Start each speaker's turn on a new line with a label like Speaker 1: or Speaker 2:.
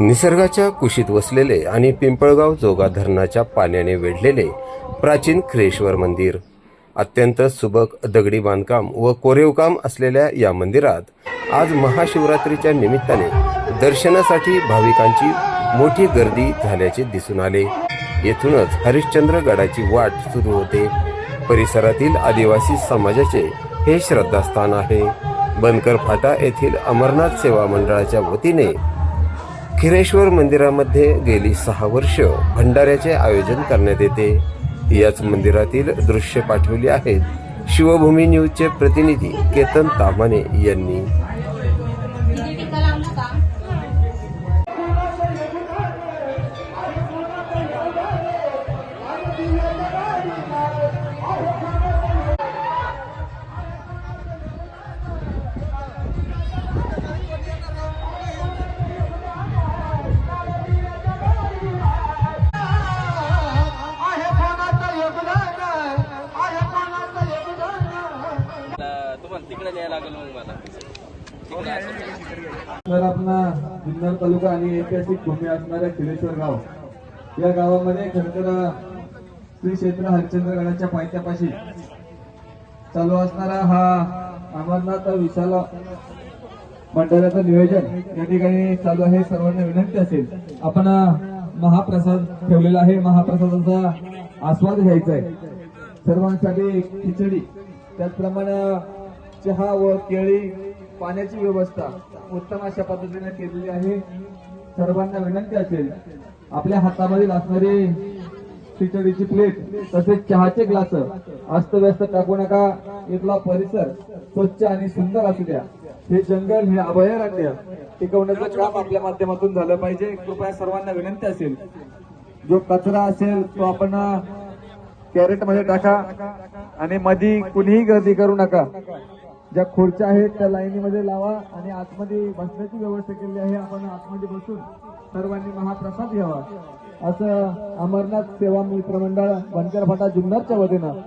Speaker 1: निसर्गाच्या कुशीत वसलेले आणि पिंपळगाव जोगा धरणाच्या पाण्याने वेढलेले प्राचीन खरेश्वर मंदिर अत्यंत सुबक दगडी बांधकाम व कोरीवकाम असलेल्या या मंदिरात आज महाशिवरात्रीच्या निमित्ताने दर्शनासाठी भाविकांची मोठी गर्दी झाल्याचे दिसून आले. येथूनच हरिश्चंद्र गडाची वाट सुरू होते. परिसरातील आदिवासी समाजाचे हे श्रद्धास्थान आहे. बनकर फाटा येथील अमरनाथ सेवा मंडळाच्या वतीने खिरेश्वर मंदिरामध्ये गेली सहा वर्ष भंडाऱ्याचे आयोजन करण्यात येते. याच मंदिरातील दृश्य पाठवली आहेत शिवभूमी न्यूजचे प्रतिनिधी केतन तामाने यांनी.
Speaker 2: तिकडे न्यायला लागेल मग मला.
Speaker 3: तर आपला जुन्नर तालुका आणि ऐतिहासिक भूमी असणाऱ्या खिरेश्वर गाव. या गावामध्ये खरंतर श्री क्षेत्र हरिश्चंद्रगडाच्या पायथ्यापाशी चालू असणारा हा अमरनाथ विशाल मंडळाचं नियोजन या ठिकाणी चालू आहे. सर्वांना विनंती असेल. आपण महाप्रसाद ठेवलेला आहे. महाप्रसादाचा आस्वाद घ्यायचा आहे. सर्वांसाठी खिचडी. त्याचप्रमाणे चहा व केळी पाण्याची व्यवस्था उत्तम अशा पद्धतीने केलेली आहे. सर्वांना विनंती असेल आपल्या हातामधील असणारी खिचडीची प्लेट तसेच चहाचे ग्लास अस्तव्यस्त टाकू नका. इथला परिसर स्वच्छ आणि सुंदर असू द्या. हे जंगल हे अभयारण्य टिकवण्याचं काम आपल्या माध्यमातून झालं पाहिजे. कृपया सर्वांना विनंती असेल जो कचरा असेल तो आपण कॅरेटमध्ये टाका आणि मधी कुणीही गर्दी करू नका. ज्या खुर्च्या आहेत त्या लाईनीमध्ये लावा आणि आतमध्ये बसण्याची व्यवस्था केली आहे. आपण आतमध्ये बसून सर्वांनी महाप्रसाद घ्यावा. असं अमरनाथ सेवा मित्र मंडळ बनकर फाटा जुन्नरच्या वतीनं.